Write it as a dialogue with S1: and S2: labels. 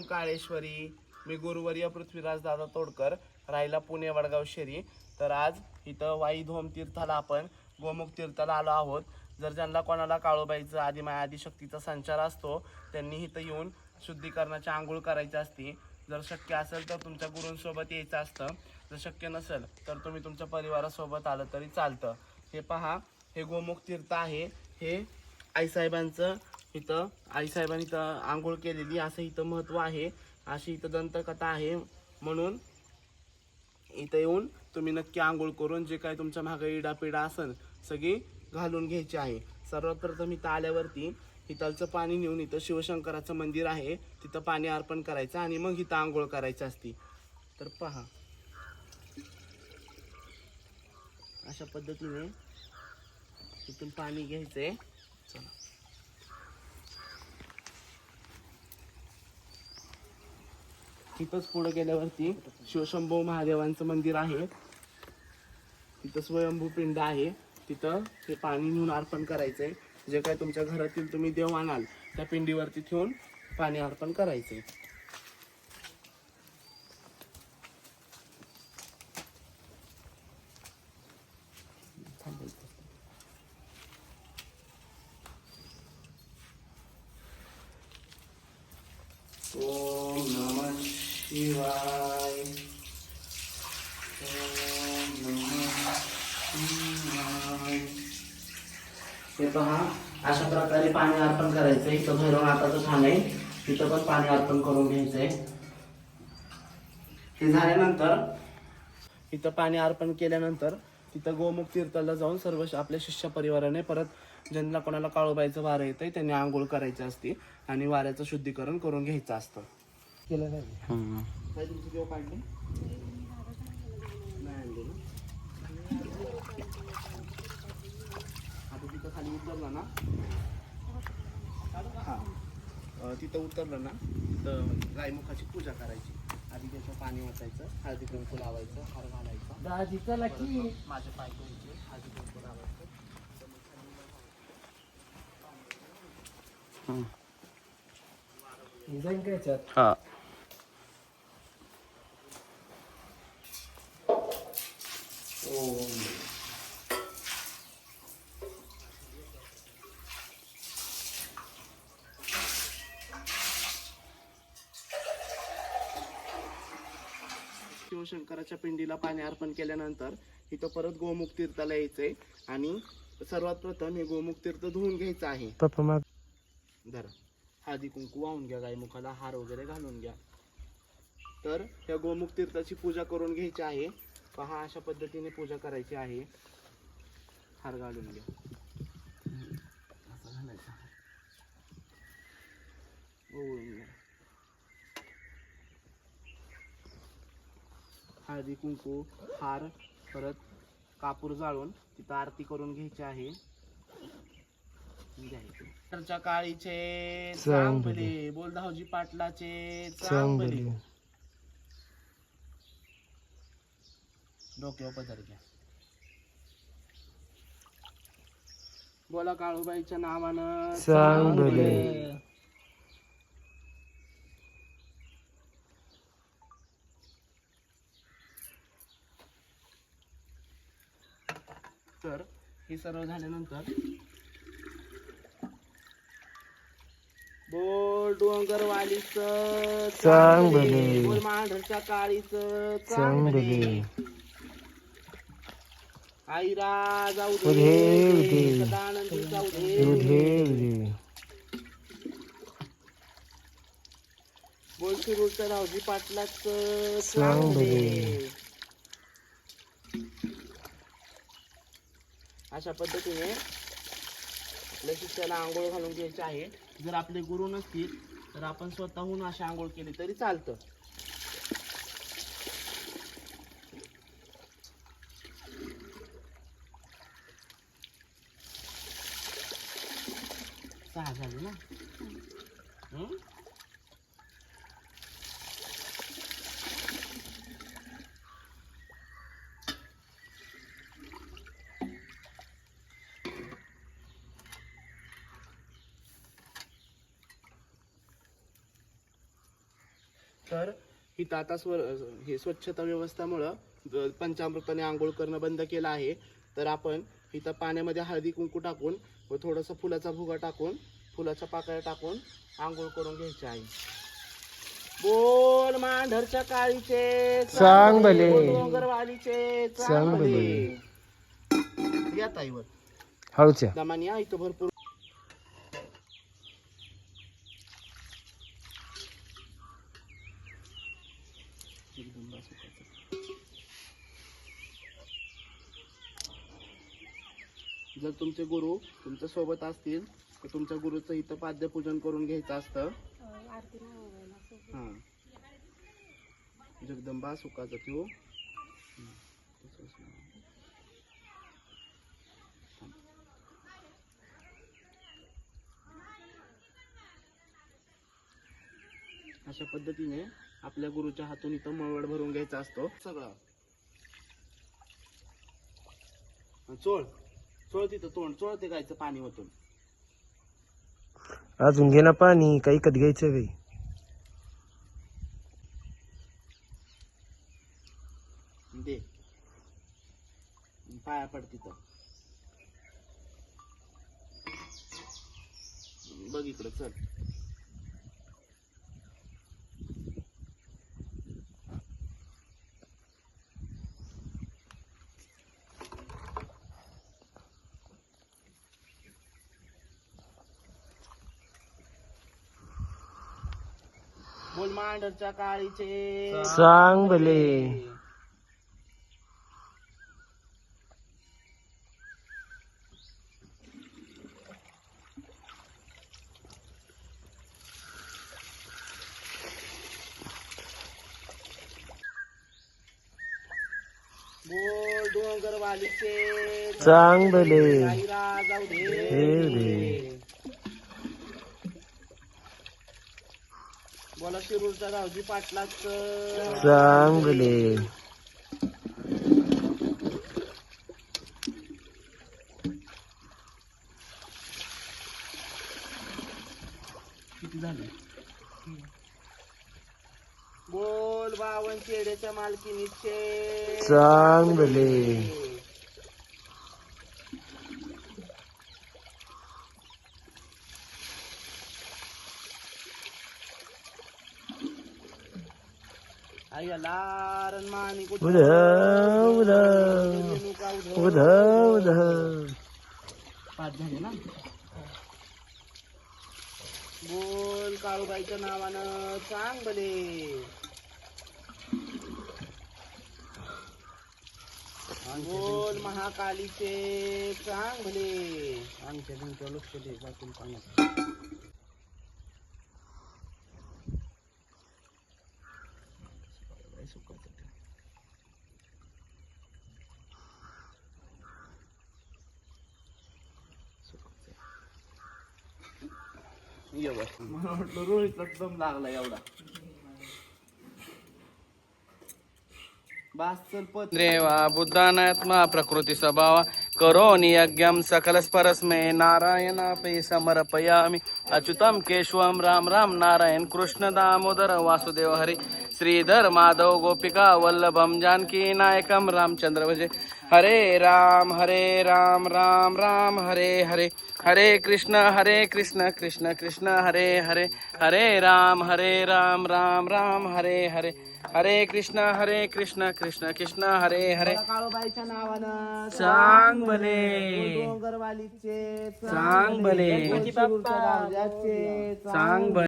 S1: ओम काळेश्वरी मी गुरुवर्य पृथ्वीराज दादा तोडकर राहिला पुणे वडगाव शेरी तर आज इथं वाई धोम तीर्थाला आपण गोमुख तीर्थाला आलो आहोत. जर ज्यांना कोणाला काळोबाईचं आदिमाय आदिशक्तीचा संचार असतो त्यांनी इथं येऊन शुद्धीकरणाची आंघोळ करायची असती. जर शक्य असेल तर तुमच्या गुरूंसोबत यायचं असतं. जर शक्य नसेल तर तुम्ही तुमच्या परिवारासोबत आलं तरी चालतं. हे पहा हे गोमुख तीर्थ आहे. हे आईसाहेबांचं इथं आईसाहेबांनी इथं आंघोळ केलेली असं इथं महत्त्व आहे. अशी इथं दंतकथा आहे. म्हणून इथं येऊन तुम्ही नक्की आंघोळ करून जे काय तुमच्या मागे इडापिडा असेल सगळी घालून घ्यायची आहे. सर्वात प्रथम इथं आल्यावरती हितालचं पाणी नेऊन इथं शिवशंकराचं मंदिर आहे. तिथं पाणी अर्पण करायचं आणि मग इथं आंघोळ करायची असती. तर पहा. अशा पद्धतीने इथून पाणी घ्यायचंय. चला. तिथंच पुढे गेल्यावरती शिवशंभू महादेवांचं मंदिर आहे. तिथं स्वयंभू पिंड आहे. तिथं ते पाणी नेऊन अर्पण करायचंय. जे काय तुमच्या घरातील तुम्ही देव आणाल त्या पिंडीवरती ठेवून पाणी अर्पण करायचंय. आहे नमः शिवाय. हे पहा अशा प्रकारे पाणी अर्पण करायचंय. इथं भैरवनाथाचं ठाण आहे. तिथं पण पाणी अर्पण करून घ्यायचंय. हे झाल्यानंतर इथं पाणी अर्पण केल्यानंतर तिथं गोमुख तीर्थाला जाऊन सर्व श- आपल्या शिष्य परिवाराने परत ज्यांना कोणाला काळोबाईचं वारं येतंय त्यांनी आंघोळ करायची असते आणि वाऱ्याचं शुद्धीकरण करून घ्यायचं असतं.
S2: केलं नाही.
S1: काय तुमची देव काढली नाही आणली ना आता तिथं खाली उतरलं ना? हा. तिथं उतरलं ना तर गायमुखाची पूजा करायची. आधी त्याचं पाणी वाचायचं हळदी कुंकू लावायचं हार घालायचा.
S2: दाजी चला की.
S1: माझे पाय धुवायचे हळदी कुंकू लावायचं.
S2: हे जाईन काय याच्यात
S1: शिवशंकराच्या पिंडीला पाणी अर्पण केल्यानंतर इथं परत गोमुख तीर्थाला यायचंय आणि सर्वात प्रथम हे गोमुख तीर्थ धुवून घ्यायचं आहे.
S2: माग
S1: धरा. हळदी कुंकू वाहून घ्या गायमुखाला हार वगैरे घालून घ्या. तर या गोमुख तीर्थाची पूजा करून घ्यायची आहे. पहा अशा पद्धतीने पूजा करायची आहे. हार घालून घ्या. हळदी कुंकू हार परत कापूर जाळून तिथं आरती करून घ्यायची आहे. काळीचे चांबले बोल धावजी पाटलाचे चांबले डोक्यावर पदर घ्या बोला काळूबाईच्या नावानं
S2: चांगले
S1: तर हे सर्व झाल्यानंतर बोल डोंगरवालीच
S2: चांगले.
S1: बोल मांढरच्या काळीच
S2: चांगले.
S1: आईरा जाऊ दे. सदानंदी जाऊ दे. रावजी पाटलाच अशा पद्धतीने आपल्या शिष्याला आंघोळ घालून घ्यायची आहे. जर आपले गुरु नसतील तर आपण स्वतःहून अशी आंघोळ केली तरी चालतं. सहा झाले ना हम्म? तर ही आता स्व हे स्वच्छता व्यवस्थामुळं पंचामृताने आंघोळ करणं बंद केलं आहे तर आपण इथं पाण्यामध्ये हळदी कुंकू टाकून व थोडंसं फुलाचा भुगा टाकून फुलाच्या पाकळ्या टाकून आंघोळ करून घ्यायची आहे बोल मांढरच्या काळीचे
S2: चांग भले.
S1: डोंगरवालीचे
S2: चांग भले.
S1: या ताईवर
S2: हळूच्या
S1: दमानी इथं भरपूर एकदम जर तुमचे गुरु तुमच्यासोबत असतील तर तुमच्या गुरुचं इथं पाद्यपूजन करून घ्यायचं असतं. हां. जगदंबा सुखाचा त्यो हो. अशा पद्धतीने आपल्या गुरुच्या हातून इथं मळवड भरून घ्यायचा असतो. सगळं. चोळ. तोंड चोळ ते गायचं पाणी
S2: अजून घे ना पाणी काही कधी घ्यायचं बाई
S1: दे. पाया पड तिथं. बघ इकडं चल. बोल मांडरच्या काळीचे.
S2: चांग भले
S1: बोल डोंगरवालीचे.
S2: चांग भले
S1: साईरा जाऊ
S2: हे
S1: दे बोला शिरूरचा रावजी पाटलाच.
S2: चांग भले
S1: किती झाले? बोल बावन चेड्याच्या मालकीनीचे.
S2: चांग उध उध
S1: उधं.
S2: उध
S1: पाच झाले ना? बोल काळूबाईच्या नावानं सांग बले बोल महाकालीचे सांग भले आमच्या भिंतीवर लक्ष दे जातील पाण्यात. मला वाटलं रोहितला दम लागला एवढा.
S3: देवा बुद्धानात्मा प्रकृती स्वभाव. करोनि यज्ञं सकलस्परस्मै नारायणापै समर्पयामि. अच्युतं केशवं राम राम नारायण कृष्ण दामोदर वासुदेव हरि. श्रीधर माधव गोपिका वल्लभं जानकी नायकं रामचंद्र भजे. हरे राम हरे राम राम राम हरे हरे। हरे कृष्ण हरे कृष्ण कृष्ण कृष्ण हरे हरे। हरे राम हरे राम राम राम हरे हरे। हरे कृष्ण हरे कृष्ण कृष्ण कृष्ण हरे हरे।
S1: काळूबाईच्या नावानं.
S3: सांग भले
S1: डोंगरवालीचे.
S3: सांग भले सांग भले